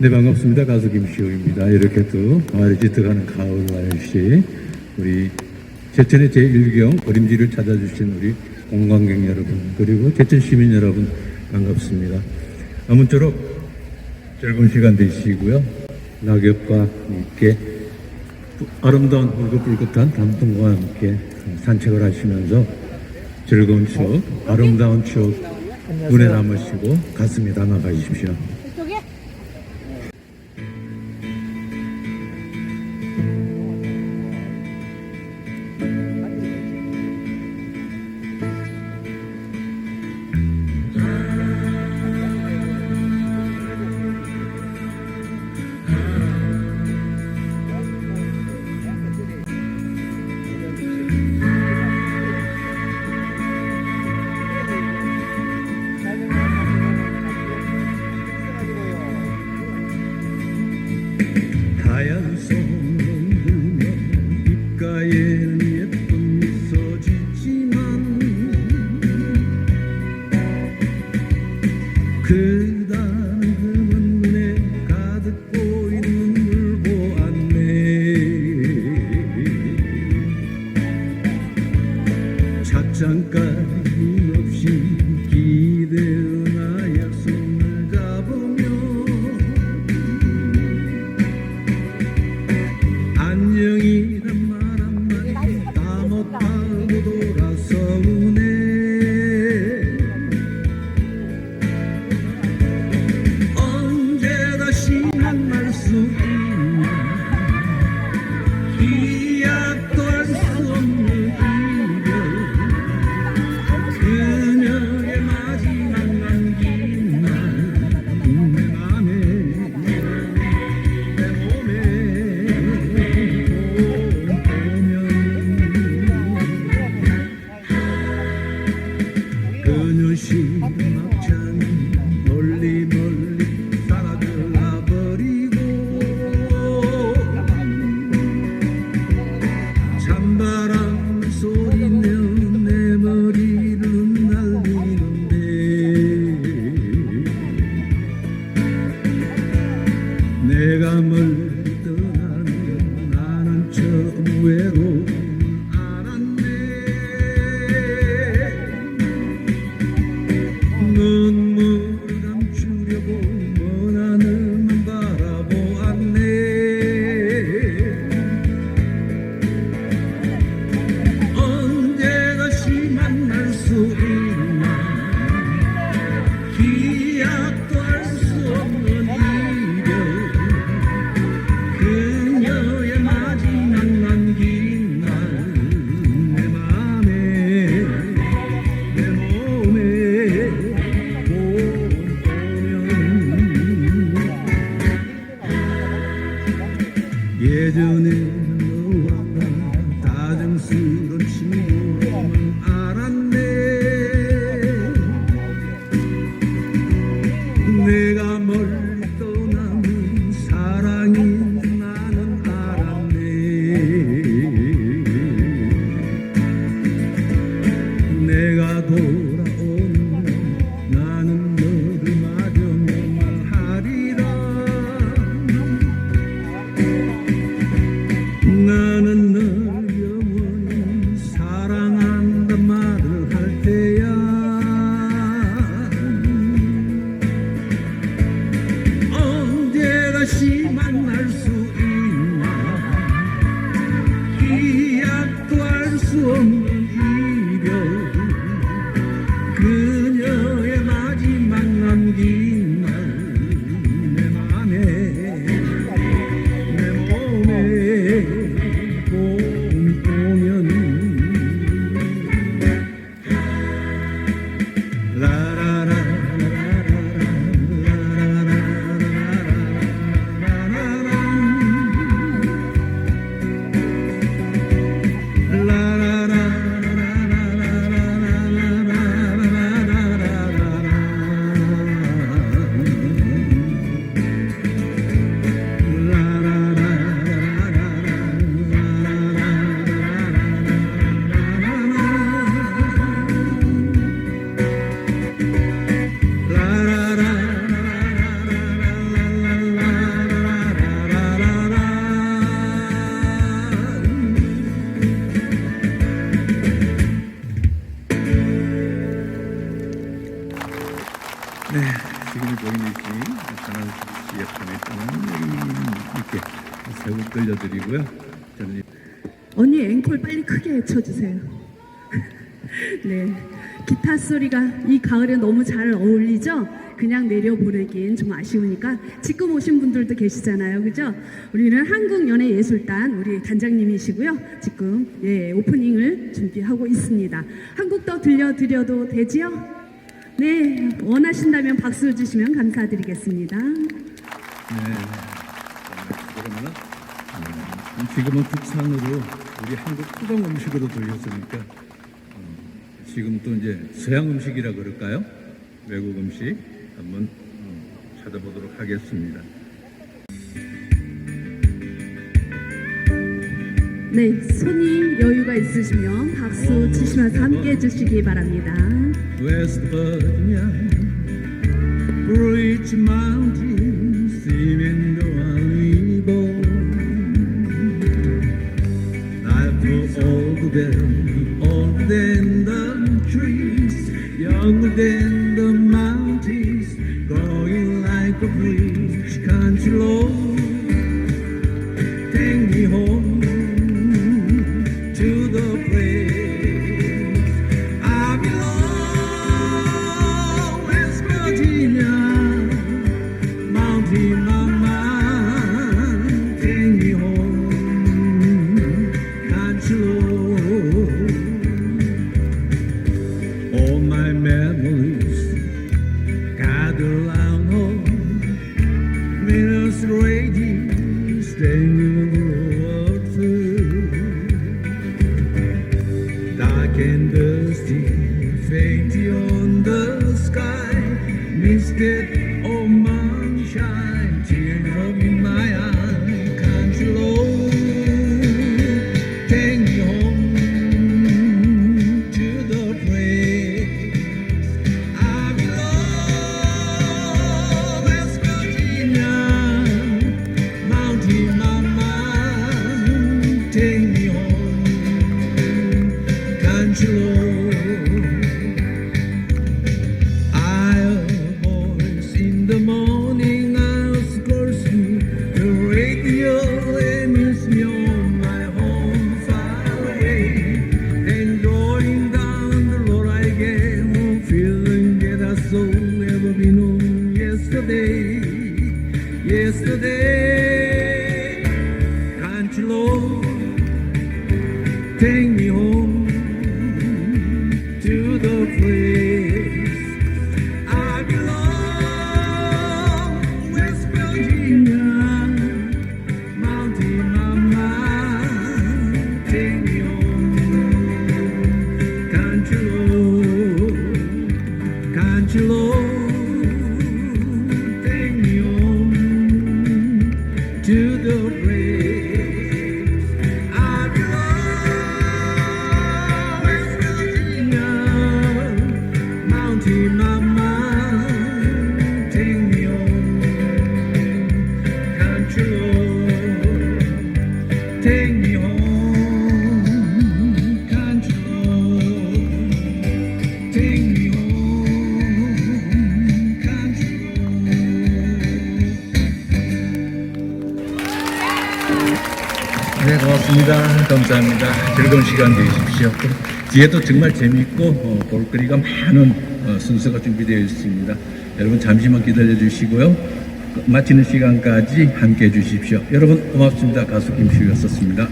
네 반갑습니다. 가수 김시호입니다. 이렇게 또 가을이 짙어가는 가을 날씨. 우리 제천의 제1경 그림지를 찾아주신 우리 관광객 여러분 그리고 제천 시민 여러분 반갑습니다. 아무쪼록 즐거운 시간 되시고요. 낙엽과 함께 아름다운 울긋불긋한 담동과 함께 산책을 하시면서 즐거운 추억 아름다운 추억 눈에 남으시고 가슴에 담아가십시오. 그 예전에 Oh, 씨의 판에 이렇게 새우 끌려드리고요. 저는 언니 앵콜 빨리 크게 쳐주세요. 네. 기타 소리가 이 가을에 너무 잘 어울리죠? 그냥 내려 보내긴 좀 아쉬우니까 지금 오신 분들도 계시잖아요. 그죠? 우리는 한국연예예술단 우리 단장님이시고요. 지금 예, 오프닝을 준비하고 있습니다. 한 곡 더 들려드려도 되지요? 네. 원하신다면 박수 주시면 감사드리겠습니다. 네. 그러면은 음, 지금은 국산으로 우리 한국 토종 음식으로 돌렸으니까 음, 지금 또 이제 서양 음식이라 그럴까요? 외국 음식 한번 음, 찾아보도록 하겠습니다. 네. 손이 여유가 있으시면 박수 치시면서 함께 해주시기 바랍니다. West Virginia, Mountains, Cimento Olivo. I feel the trees, younger than Minutes raging, 네, 고맙습니다. 감사합니다. 즐거운 시간 되십시오. 뒤에도 정말 재밌고 어, 볼거리가 많은 어, 순서가 준비되어 있습니다. 여러분 잠시만 기다려 주시고요. 마치는 시간까지 함께 해 주십시오. 여러분 고맙습니다. 가수 김시우였었습니다.